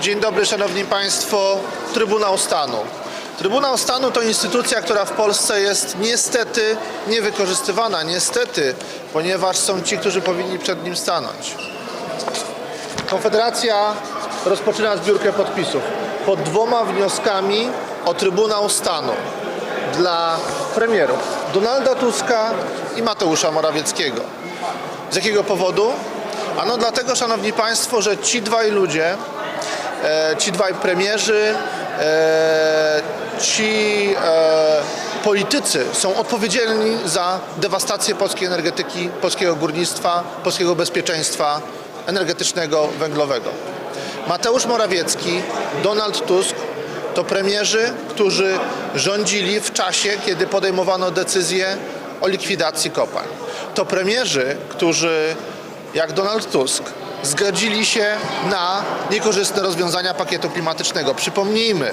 Dzień dobry, Szanowni Państwo. Trybunał Stanu. Trybunał Stanu to instytucja, która w Polsce jest niestety niewykorzystywana. Niestety, ponieważ są ci, którzy powinni przed nim stanąć. Konfederacja rozpoczyna zbiórkę podpisów pod dwoma wnioskami o Trybunał Stanu dla premierów Donalda Tuska i Mateusza Morawieckiego. Z jakiego powodu? Ano dlatego, Szanowni Państwo, że ci dwaj ludzie, ci dwaj premierzy, e, ci e, politycy są odpowiedzialni za dewastację polskiej energetyki, polskiego górnictwa, polskiego bezpieczeństwa energetycznego, węglowego. Mateusz Morawiecki, Donald Tusk to premierzy, którzy rządzili w czasie, kiedy podejmowano decyzję o likwidacji kopalń. To premierzy, którzy, jak Donald Tusk, zgodzili się na niekorzystne rozwiązania pakietu klimatycznego. Przypomnijmy,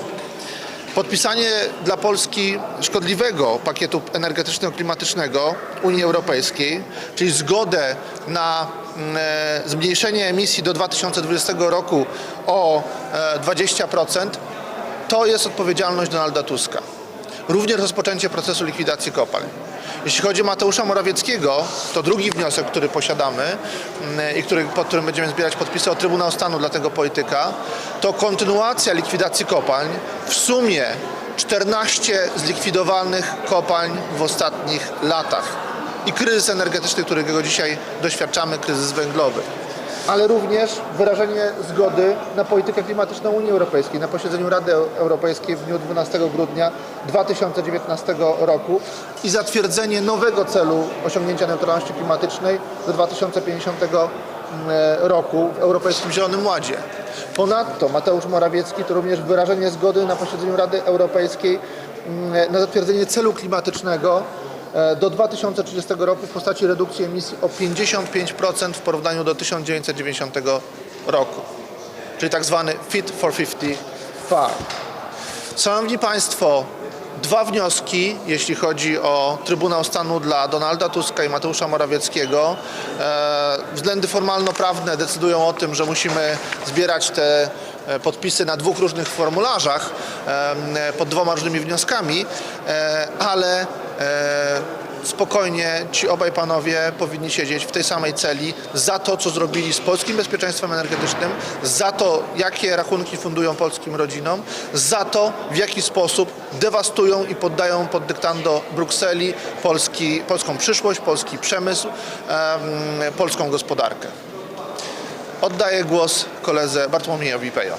Podpisanie dla Polski szkodliwego pakietu energetyczno-klimatycznego Unii Europejskiej, czyli zgodę na mm, e, zmniejszenie emisji do 2020 roku o e, 20%, to jest odpowiedzialność Donalda Tuska. Również rozpoczęcie procesu likwidacji kopalń. Jeśli chodzi o Mateusza Morawieckiego, to drugi wniosek, który posiadamy mm, i który, pod którym będziemy zbierać podpisy o Trybunał Stanu dla tego polityka, to kontynuacja likwidacji kopalń. W sumie 14 zlikwidowanych kopalń w ostatnich latach. I kryzys energetyczny, którego dzisiaj doświadczamy, kryzys węglowy ale również wyrażenie zgody na politykę klimatyczną Unii Europejskiej na posiedzeniu Rady Europejskiej w dniu 12 grudnia 2019 roku i zatwierdzenie nowego celu osiągnięcia neutralności klimatycznej do 2050 roku w Europejskim Zielonym Ładzie. Ponadto Mateusz Morawiecki to również wyrażenie zgody na posiedzeniu Rady Europejskiej mm, na zatwierdzenie celu klimatycznego do 2030 roku w postaci redukcji emisji o 55% w porównaniu do 1990 roku, czyli tak zwany Fit for 55. Szanowni Państwo, dwa wnioski, jeśli chodzi o Trybunał Stanu dla Donalda Tuska i Mateusza Morawieckiego. E, względy formalno-prawne decydują o tym, że musimy zbierać te e, podpisy na dwóch różnych formularzach e, pod dwoma różnymi wnioskami, e, ale e, spokojnie ci obaj panowie powinni siedzieć w tej samej celi za to, co zrobili z polskim bezpieczeństwem energetycznym, za to, jakie rachunki fundują polskim rodzinom, za to, w jaki sposób dewastują i poddają pod dyktando Brukseli Polski, polską przyszłość, polski przemysł, em, polską gospodarkę. Oddaję głos koledze Bartłomiejowi Pejo.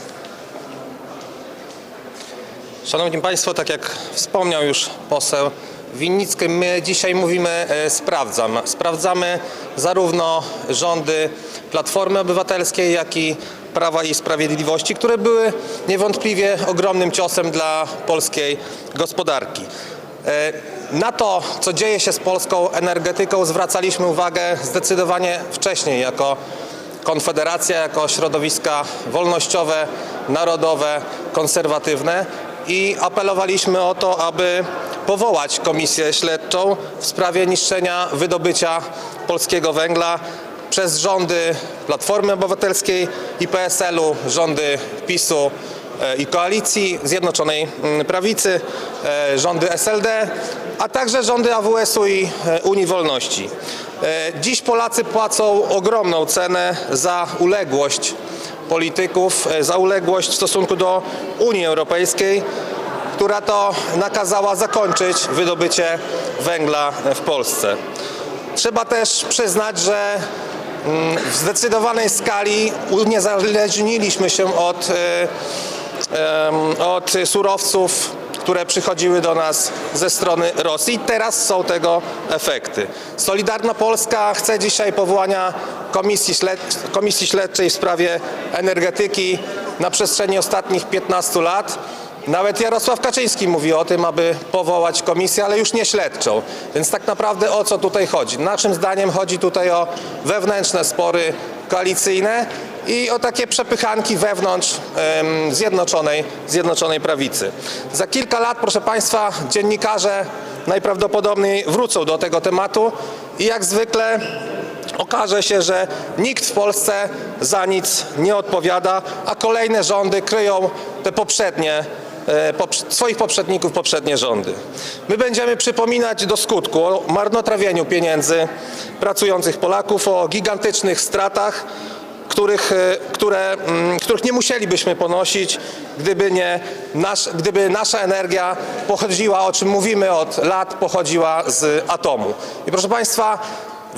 Szanowni Państwo, tak jak wspomniał już poseł Winnicki, my dzisiaj mówimy e, sprawdzam. Sprawdzamy zarówno rządy Platformy Obywatelskiej, jak i Prawa i Sprawiedliwości, które były niewątpliwie ogromnym ciosem dla polskiej gospodarki. E, Na to, co dzieje się z polską energetyką, zwracaliśmy uwagę zdecydowanie wcześniej jako Konfederacja, jako środowiska wolnościowe, narodowe, konserwatywne i apelowaliśmy o to, aby powołać komisję śledczą w sprawie niszczenia wydobycia polskiego węgla przez rządy Platformy Obywatelskiej i PSL-u, rządy PiSu e, i koalicji Zjednoczonej mm, Prawicy, e, rządy SLD, a także rządy AWS-u i e, Unii Wolności. Dziś Polacy płacą ogromną cenę za uległość polityków, za uległość w stosunku do Unii Europejskiej, która to nakazała zakończyć wydobycie węgla w Polsce. Trzeba też przyznać, że mm, w zdecydowanej skali uniezależniliśmy się od, em, od surowców, które przychodziły do nas ze strony Rosji. Teraz są tego efekty. Solidarna Polska chce dzisiaj powołania komisji, komisji śledczej w sprawie energetyki na przestrzeni ostatnich 15 lat. Nawet Jarosław Kaczyński mówi o tym, aby powołać komisję, ale już nie śledczą. Więc tak naprawdę o co tutaj chodzi? Naszym zdaniem chodzi tutaj o wewnętrzne spory koalicyjne i o takie przepychanki wewnątrz em, zjednoczonej, zjednoczonej prawicy. Za kilka lat, proszę Państwa, dziennikarze najprawdopodobniej wrócą do tego tematu i jak zwykle okaże się, że nikt w Polsce za nic nie odpowiada, a kolejne rządy kryją te poprzednie poprz- swoich poprzedników, poprzednie rządy. My będziemy przypominać do skutku o marnotrawieniu pieniędzy pracujących Polaków, o gigantycznych stratach, których, e, które, mm, których nie musielibyśmy ponosić, gdyby, nie nasz, gdyby nasza energia pochodziła, o czym mówimy od lat, pochodziła z atomu. I proszę Państwa,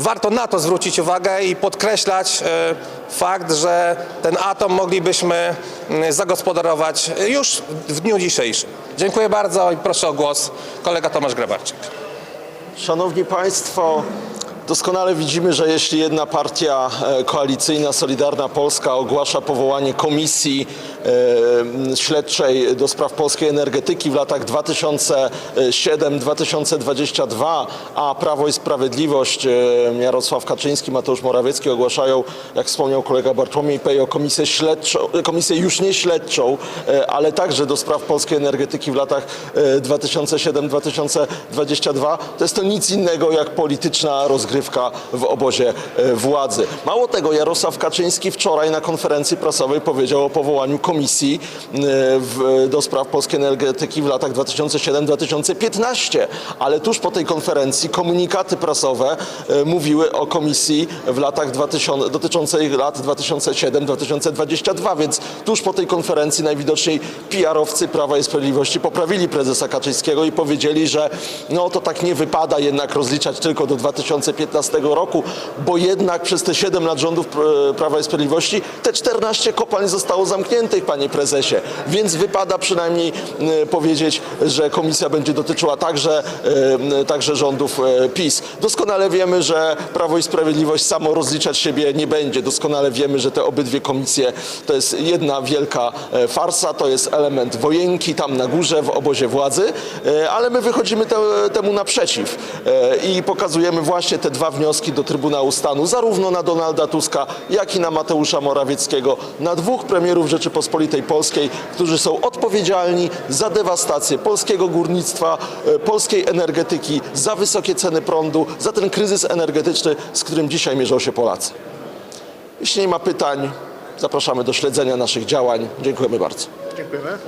warto na to zwrócić uwagę i podkreślać e, fakt, że ten atom moglibyśmy mm, zagospodarować już w dniu dzisiejszym. Dziękuję bardzo i proszę o głos kolega Tomasz Grabarczyk. Szanowni Państwo, doskonale widzimy, że jeśli jedna partia e, koalicyjna Solidarna Polska ogłasza powołanie komisji śledczej do spraw polskiej energetyki w latach 2007-2022, a Prawo i Sprawiedliwość, e, Jarosław Kaczyński, Mateusz Morawiecki ogłaszają, jak wspomniał kolega Bartłomiej Pejo, komisję śledczą, komisję już nie śledczą, e, ale także do spraw polskiej energetyki w latach e, 2007-2022, to jest to nic innego jak polityczna rozgrywka w obozie e, władzy. Mało tego, Jarosław Kaczyński wczoraj na konferencji prasowej powiedział o powołaniu komisji e, w, do spraw polskiej energetyki w latach 2007-2015, ale tuż po tej konferencji komunikaty prasowe e, mówiły o komisji w latach 2000, dotyczącej lat 2007-2022, więc tuż po tej konferencji najwidoczniej PR-owcy Prawa i Sprawiedliwości poprawili prezesa Kaczyńskiego i powiedzieli, że no to tak nie wypada jednak rozliczać tylko do 2015 roku, bo jednak przez te 7 lat rządów e, Prawa i Sprawiedliwości te 14 kopalń zostało zamkniętych, panie prezesie, więc wypada przynajmniej e, powiedzieć, że komisja będzie dotyczyła także, e, także rządów e, PiS. Doskonale wiemy, że Prawo i Sprawiedliwość samo rozliczać siebie nie będzie. Doskonale wiemy, że te obydwie komisje to jest jedna wielka e, farsa, to jest element wojenki tam na górze w obozie władzy, e, ale my wychodzimy te, temu naprzeciw e, i pokazujemy właśnie te dwa wnioski do Trybunału Stanu, zarówno na Donalda Tuska, jak i na Mateusza Morawieckiego, na dwóch premierów Rzeczypospolitej Polskiej, którzy są odpowiedzialni za dewastację polskiego górnictwa, e, polskiej energetyki, za wysokie ceny prądu, za ten kryzys energetyczny, z którym dzisiaj mierzą się Polacy. Jeśli nie ma pytań, zapraszamy do śledzenia naszych działań. Dziękujemy bardzo. Dziękujemy.